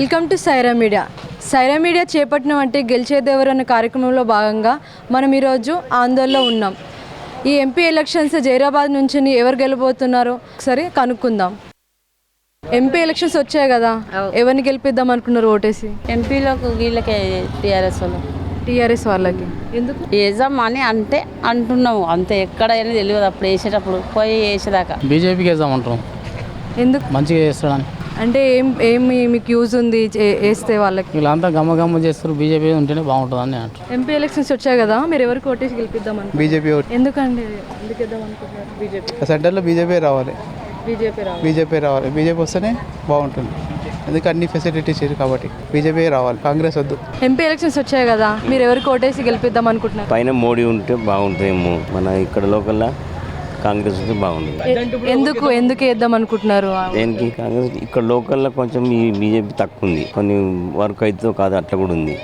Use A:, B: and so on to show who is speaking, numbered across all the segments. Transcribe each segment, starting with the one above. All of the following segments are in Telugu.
A: Welcome to Saira media. Saira media చేపట్టిన అంటే గెలిచేదెవరు అనే కార్యక్రమంలో భాగంగా మనం ఈరోజు ఆందోళనలో ఉన్నాం. ఈ ఎంపీ ఎలక్షన్స్ జైరాబాద్ నుంచి ఎవరు గెలబోతున్నారో? ఒకసారి కనుక్కుందాం. ఎంపీ ఎలక్షన్స్ వచ్చాయి కదా ఎవరిని గెలిపిద్దాం అనుకున్నారు ఓటేసి?
B: ఎంపీలకు వీళ్ళకే టీఆర్ఎస్ వాళ్ళు.
A: టీఆర్ఎస్ వాళ్ళకి. ఎందుకు?
B: అని అంటే అంటున్నాము. అంతే ఎక్కడైనా తెలియదు. అప్పుడు వేసేటప్పుడు పోయి వేసేదాకా.
C: బీజేపీకి వేద్దామంటాం
A: ఎందుకు?
C: మంచిగా చేస్తాడని.
A: అంటే ఏం ఏమి మీకు యూజ్ ఉంది చే- వేస్తే వాళ్ళకి?
C: వీళ్ళంతా గమ్మ గమ్మ చేస్తారు బీజేపీ ఉంటేనే బాగుంటుందని అంటారు
A: ఎంపీ ఎలక్షన్స్ వచ్చాయి కదా మీరు ఎవరికి ఓటేసి గెలిపిద్దాం అనుకుంటున్నారు
D: బీజేపీ
A: ఎందుకండి? ఎందుకు ఇద్దాం అనుకుంటున్నారు బీజేపీ.
D: సెంటర్లో బీజేపీ రావాలి.
A: బీజేపీ రావాలి.
D: బీజేపీ రావాలి. బీజేపీ వస్తేనే బాగుంటుంది. ఎందుకు అన్ని ఫెసిలిటీస్ ఇచ్చారు కాబట్టి బీజేపీ రావాలి. కాంగ్రెస్ వద్దు.
A: ఎంపీ ఎలక్షన్స్ వచ్చాయి కదా మీరు ఎవరికి ఓటేసి గెలిపిద్దాం అనుకుంటున్నారు
E: పైన మోడీ ఉంటే బాగుంటుందేమో మన ఇక్కడ లోకల్లా కాంగ్రెస్ బాగుంటుంది
A: ఎందుకు ఎందుకు వేద్దాం అనుకుంటున్నారు?
E: దేనికి? కాంగ్రెస్ ఇక్కడ లోకల్లో కొంచెం ఈ బీజేపీ తక్కువ ఉంది కొన్ని వర్క్ అయితే కాదు అట్లా కూడా ఉంది.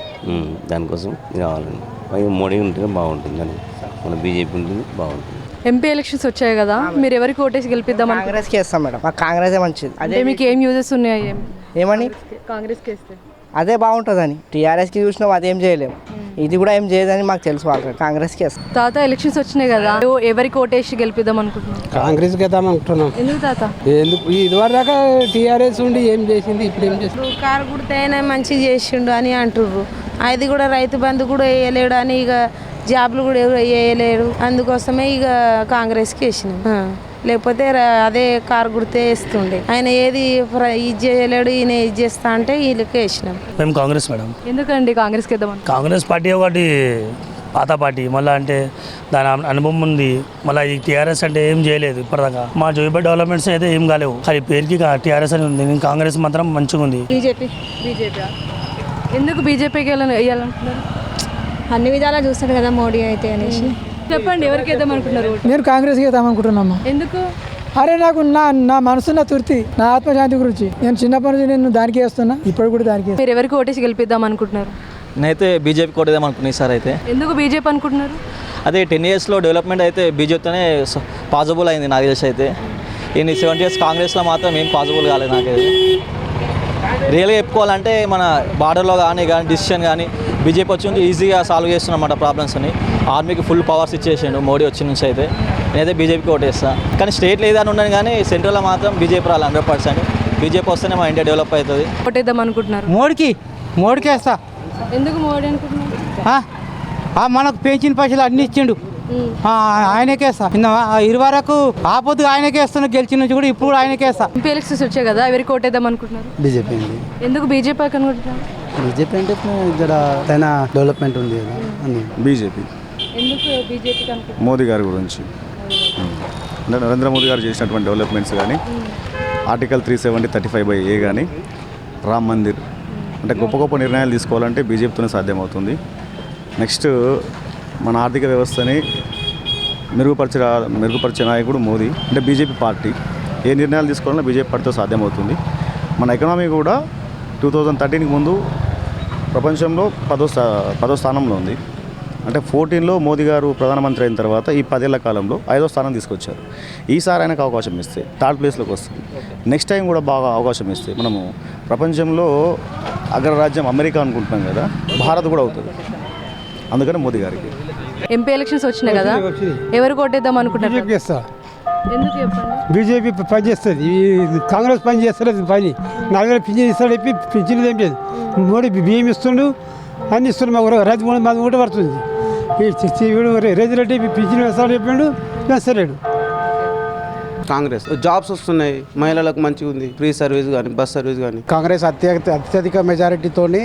E: దానికోసం కావాలండి పైన మోడీ ఉంటేనే బాగుంటుంది. అని మన బీజేపీ ఉంటుంది బాగుంటుంది.
A: ఎంపీ ఎలక్షన్స్ వచ్చాయి కదా మీరు ఎవరికి ఓటేసి గెలిపిద్దాం అనుకుంటున్నారు
F: కాంగ్రెస్కి వేస్తాం మేడం. మాకు కాంగ్రెసే మంచిది.
A: అంటే మీకు ఏం యూజెస్ ఉన్నాయి? ఏం
F: ఏమని
A: కాంగ్రెస్కి వేస్తే.
F: అదే బాగుంటుందని. టీఆర్ఎస్కి చూసినాం అదేం చేయలేము ఇది కూడా ఏం చేయదని మాకు తెలుసు ఆల్రెడీ కాంగ్రెస్కి వేస్తాం
A: తాత ఎలక్షన్స్ వచ్చినాయి కదా ఎవ- ఎవరికి ఓటేసి గెలిపిద్దాం అనుకుంటున్నారు
G: కాంగ్రెస్కి వేద్దాం అనుకుంటున్నాం.
A: ఎందుకు తాత?
G: ఎందుకు? ఇదివరదాకా టీఆర్ఎస్ ఉండి ఏం చేసింది ఇప్పుడు ఏం చేస్తుంది
H: ఇప్పుడు కారు గుర్తైనా మంచిగా చేసిండు అని అంటుర్రు. అది కూడా రైతు బంధు కూడా వేయలేడు అని ఇక జాబ్లు కూడా ఎవరు వేయలేడు అందుకోసమే ఇక కాంగ్రెస్కి వేసినాం. లేకపోతే ర- అదే కారు గుర్తే వేస్తుండే. ఆయన ఏది ఇది చేయలేడు ఈయన ఇది చేస్తా అంటే వీళ్ళకి వేసినాం.
I: మేము కాంగ్రెస్ మేడం.
A: ఎందుకండి కాంగ్రెస్కి వేద్దాం
I: కాంగ్రెస్ పార్టీ ఒకటి పాత పార్టీ మళ్ళీ అంటే దాని అను- అనుభవం ఉంది. మళ్ళీ ఈ టీఆర్ఎస్ అంటే ఏం చేయలేదు ఇప్పటిదాకా. మా జోయిబా డెవలప్మెంట్స్ అయితే ఏం కాలేవు. అది పేరుకి టీఆర్ఎస్ అని ఉంది. నేను కాంగ్రెస్ మాత్రం మంచిగా ఉంది.
A: బీజేపీ. బీజేపీ ఎందుకు బీజేపీకి వేయాలనుకుంటున్నారు
J: అన్ని విధాలా చూస్తాడు కదా మోడీ అయితే అనేసి.
A: చెప్పండి ఎవరికి వేద్దాం అనుకుంటున్నారు?
G: నేను కాంగ్రెస్కి వేద్దాం అనుకుంటున్నామ్మా
A: ఎందుకు?
G: అరే నాకు నా నా మనసు నా తృప్తి నా ఆత్మశాంతి గురించి. నేను చిన్నప్పటి నుంచి నేను దానికి వేస్తున్నా ఇప్పుడు కూడా దానికి.
A: మీరు ఎవరికి ఓటేసి గెలిపిద్దాం అనుకుంటున్నారు?
K: నేనైతే బీజేపీ కొట్టేదాం అనుకున్నా ఈసారి అయితే.
A: ఎందుకు బీజేపీ అనుకుంటున్నారు?
K: అదే టెన్ ఇయర్స్లో డెవలప్మెంట్ అయితే బీజేపీతోనే పాసిబుల్ అయింది నాకు తెలిసి అయితే. ఈ సెవెంటీ ఇయర్స్ కాంగ్రెస్లో మాత్రం ఏం పాసిబుల్ కాలేదు నాకైతే రియల్గా చెప్పుకోవాలంటే మన బార్డర్లో కానీ కానీ డిసిషన్ కానీ బీజేపీ వచ్చి ఈజీగా సాల్వ్ చేస్తున్నమాట ప్రాబ్లమ్స్ని ఆర్మీకి ఫుల్ పవర్స్ ఇచ్చేసిండు. మోడీ వచ్చిన నుంచి అయితే నేనైతే బీజేపీకి ఓటేస్తా. కానీ స్టేట్లో ఏదైనా ఉండను కానీ సెంట్రల్లో మాత్రం బీజేపీ రాలి హండ్రెడ్ పర్సెంట్. బీజేపీ వస్తేనే మా ఇండియా డెవలప్ అవుతుంది.
A: ఓటేద్దాం అనుకుంటున్నారు.
G: మోడీకి మోడీకి వేస్తా.
A: ఎందుకు మోడీ అనుకుంటున్నారు?
G: ఆ? ఆ, మనకు పెంచిన పైసలు అన్ని ఇచ్చిండు. ఆ, ఆయనకే వేస్తా. విన్నావా? ఆ, ఇరువరకు ఆపొద్దు ఆయనకే వేస్తున్నా గెలిచిన నుంచి కూడా ఇప్పుడు కూడా ఆయనకే వేస్తా.
A: ఎంపీ ఎలక్షన్స్ వచ్చాయి కదా ఎవరికి ఓటేద్దాం అనుకుంటున్నారు?
D: బీజేపీ అండి.
A: ఎందుకు బీజేపీ అనుకుంటున్నారు?
D: బీజేపీ అంటే ఇక్కడ తన డెవలప్మెంట్ ఉంది కదా అని
L: బీజేపీ. మోదీ గారి గురించి. అంటే నరేంద్ర మోదీ గారు చేసినటువంటి డెవలప్మెంట్స్ కానీ article three seventy thirty five by A కానీ రామ్ మందిర్. అంటే గొప్ప గొప్ప నిర్ణయాలు తీసుకోవాలంటే బీజేపీతోనే సాధ్యమవుతుంది. నెక్స్ట్ మన ఆర్థిక వ్యవస్థని మెరుగుపరిచే మెరుగుపరిచే నాయకుడు మోదీ. అంటే బీజేపీ పార్టీ. ఏ నిర్ణయాలు తీసుకోవాలన్నా బీజేపీ పార్టీతో సాధ్యమవుతుంది. మన ఎకనామీ కూడా టూ థౌజండ్ థర్టీన్కి ముందు ప్రపంచంలో పదో స్థా పదో స్థానంలో ఉంది. అంటే ఫోర్టీన్లో మోదీ గారు ప్రధానమంత్రి అయిన తర్వాత ఈ పదేళ్ళ కాలంలో ఐదో స్థానం తీసుకొచ్చారు. ఈసారి ఆయనకు అవకాశం ఇస్తే థర్డ్ ప్లేస్లోకి వస్తుంది. నెక్స్ట్ టైం కూడా బాగా అవకాశం ఇస్తే మనము ప్రపంచంలో అగ్రరాజ్యం అమెరికా అనుకుంటున్నాం కదా భారత్ కూడా అవుతుంది. అందుకని మోదీ గారికి.
A: ఎంపీ ఎలక్షన్స్ వచ్చినాయి కదా?
G: వేస్తా
A: ఎందుకు చెప్పండి?
G: బీజేపీ పని చేస్తుంది. ఈ కాంగ్రెస్ పని చేస్తలేదు పని. నాలుగు పింఛన్ ఇస్తాడు చెప్పి పింఛన్ ఏం లేదు. మోడీ బియ్యం ఇస్తుండు అన్ని ఇస్తుండు మా ఊరు రైతు మూడు మాది ఊట పడుతుంది. వీడు రేజిరెడ్డి పింఛన్ వేస్తాడు చెప్పిండు వేస్తలేడు.
D: కాంగ్రెస్ జాబ్స్ వస్తున్నాయి మహిళలకు మంచిగా ఉంది ఫ్రీ సర్వీస్ కానీ బస్ సర్వీస్ కానీ కాంగ్రెస్ అత్యధిక అత్యధిక మెజారిటీతోని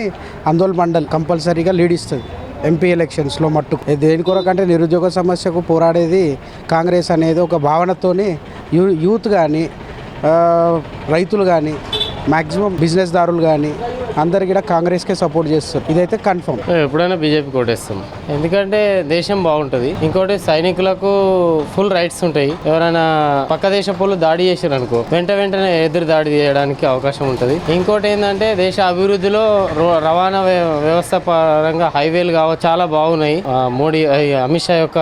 D: ఆందోళన మండల్ కంపల్సరీగా లీడ్ ఇస్తుంది ఎంపీ ఎలక్షన్స్లో మట్టు దేని కొరకంటే నిరుద్యోగ సమస్యకు పోరాడేది కాంగ్రెస్ అనేది ఒక భావనతోని యూ యూత్ కానీ రైతులు కానీ మ్యాక్సిమం బిజినెస్ దారులు కానీ అందరు కూడా కాంగ్రెస్కే సపోర్ట్ చేస్తారు. ఇదైతే కన్ఫర్మ్.
C: ఎప్పుడైనా బీజేపీ కోటేస్తాం. ఎందుకంటే దేశం బాగుంటుంది. ఇంకోటి సైనికులకు ఫుల్ రైట్స్ ఉంటాయి. ఎవరైనా పక్క దేశ పోలు దాడి చేశారు అనుకో వెంట వెంటనే ఎదురు దాడి చేయడానికి అవకాశం ఉంటుంది. ఇంకోటి ఏంటంటే దేశ అభివృద్ధిలో రో- రవాణా వ్యవస్థ పరంగా హైవేలు కావచ్చు చాలా బాగున్నాయి. మోడీ అమిత్ షా యొక్క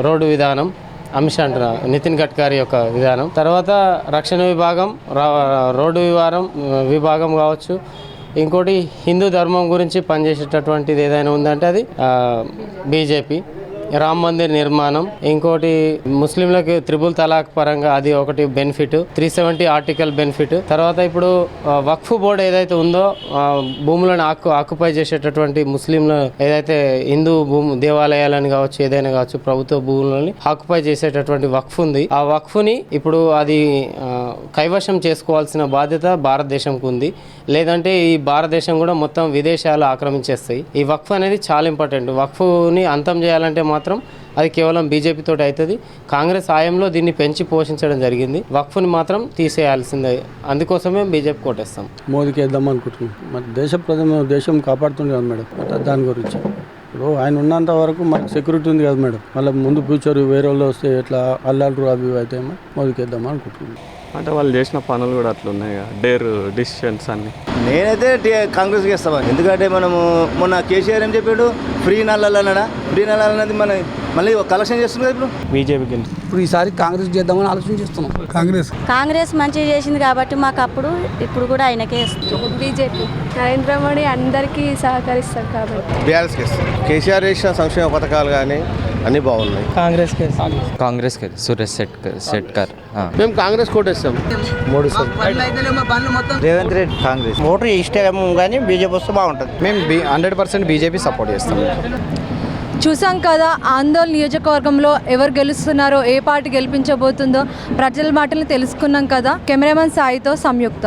C: రోడ్డు విధానం. అమిత్ అంటున్నా నితిన్ గడ్కరీ యొక్క విధానం. తర్వాత రక్షణ విభాగం రా- రోడ్డు వివారం విభాగం కావచ్చు. ఇంకోటి హిందూ ధర్మం గురించి పనిచేసేటటువంటిది ఏదైనా ఉందంటే అది బీజేపీ. రామ్ మందిర్ నిర్మాణం. ఇంకోటి ముస్లింలకు త్రిబుల్ తలాక్ పరంగా అది ఒకటి benefit. Three seventy article benefit. తర్వాత ఇప్పుడు వక్ఫ్ బోర్డు ఏదైతే ఉందో భూములను ఆక్కు ఆక్యుపై చేసేటటువంటి ముస్లింలు ఏదైతే హిందూ భూము దేవాలయాలని కావచ్చు ఏదైనా కావచ్చు ప్రభుత్వ భూములని ఆక్యుపై చేసేటటువంటి వక్ఫ్ ఉంది. ఆ వక్ఫ్ని ఇప్పుడు అది కైవశం చేసుకోవాల్సిన బాధ్యత భారతదేశంకు ఉంది. లేదంటే ఈ భారతదేశం కూడా మొత్తం విదేశాలు ఆక్రమించేస్తాయి. ఈ వక్ఫ్ అనేది చాలా ఇంపార్టెంట్. వక్ఫ్ని అంతం చేయాలంటే మాత్రం మాత్రం అది కేవలం బీజేపీ అవుతుంది. కాంగ్రెస్ హాయంలో దీన్ని పెంచి పోషించడం జరిగింది. వక్ఫ్ని మాత్రం తీసేయాల్సిందే. అందుకోసమే బీజేపీ కోటేస్తాం.
M: మోదీకి వేద్దాం అనుకుంటున్నాం. మరి దేశ ప్రజలు దేశం కాపాడుతుంది కదా మేడం. దాని గురించి. ఇప్పుడు ఆయన ఉన్నంత వరకు మనకు సెక్యూరిటీ ఉంది కదా మేడం. మళ్ళీ ముందు ఫ్యూచర్ వేరే వాళ్ళు వస్తే ఎట్లా అల్లాలు అవి అయితే మోదీకి వేద్దాం అనుకుంటున్నాం.
N: అంటే వాళ్ళు చేసిన పనులు కూడా అట్లా ఉన్నాయి కదా. డేర్ డిసిషన్స్ అన్ని.
O: నేనైతే కాంగ్రెస్కి ఇస్తాను ఎందుకంటే మనము మొన్న కేసీఆర్ ఏం చెప్పాడు? ఫ్రీ నల్లలు అన్నాడా ఫ్రీ నల్లలు అన్నది మన మళ్ళీ కలెక్షన్ చేస్తుంది ఇప్పుడు.
N: బీజేపీకి
M: ఇప్పుడు ఈసారి కాంగ్రెస్ చేద్దామని ఆలోచన చేస్తున్నాం. కాంగ్రెస్.
B: కాంగ్రెస్ మంచిగా చేసింది కాబట్టి మాకు అప్పుడు ఇప్పుడు కూడా ఆయనకే ఇస్తుంది
P: బీజేపీ. నరేంద్ర మోడీ అందరికీ సహకరిస్తారు కాబట్టి.
O: బీఆర్ఎస్కి ఇస్తాం కేసీఆర్ చేసిన సంక్షేమ పథకాలు కానీ అన్నీ బాగున్నాయి.
M: కాంగ్రెస్కి
N: కాంగ్రెస్కి సురేష్ శెట్కర్ శెట్కర్
Q: మేము కాంగ్రెస్ కోటేస్తాం మోడీ సార్.
O: రేవంత్ రెడ్డి కాంగ్రెస్.
R: ఓటు ఇష్టం కానీ బీజేపీ వస్తే బాగుంటుంది.
N: మేము హండ్రెడ్ పర్సెంట్ బీజేపీ సపోర్ట్ చేస్తాం.
A: చూసాం కదా ఆందోళన నియోజకవర్గంలో ఎవరు గెలుస్తున్నారో ఏ పార్టీ గెలిపించబోతుందో ప్రజల మాటలు తెలుసుకున్నాం కదా. కెమెరామెన్ సాయితో సంయుక్త.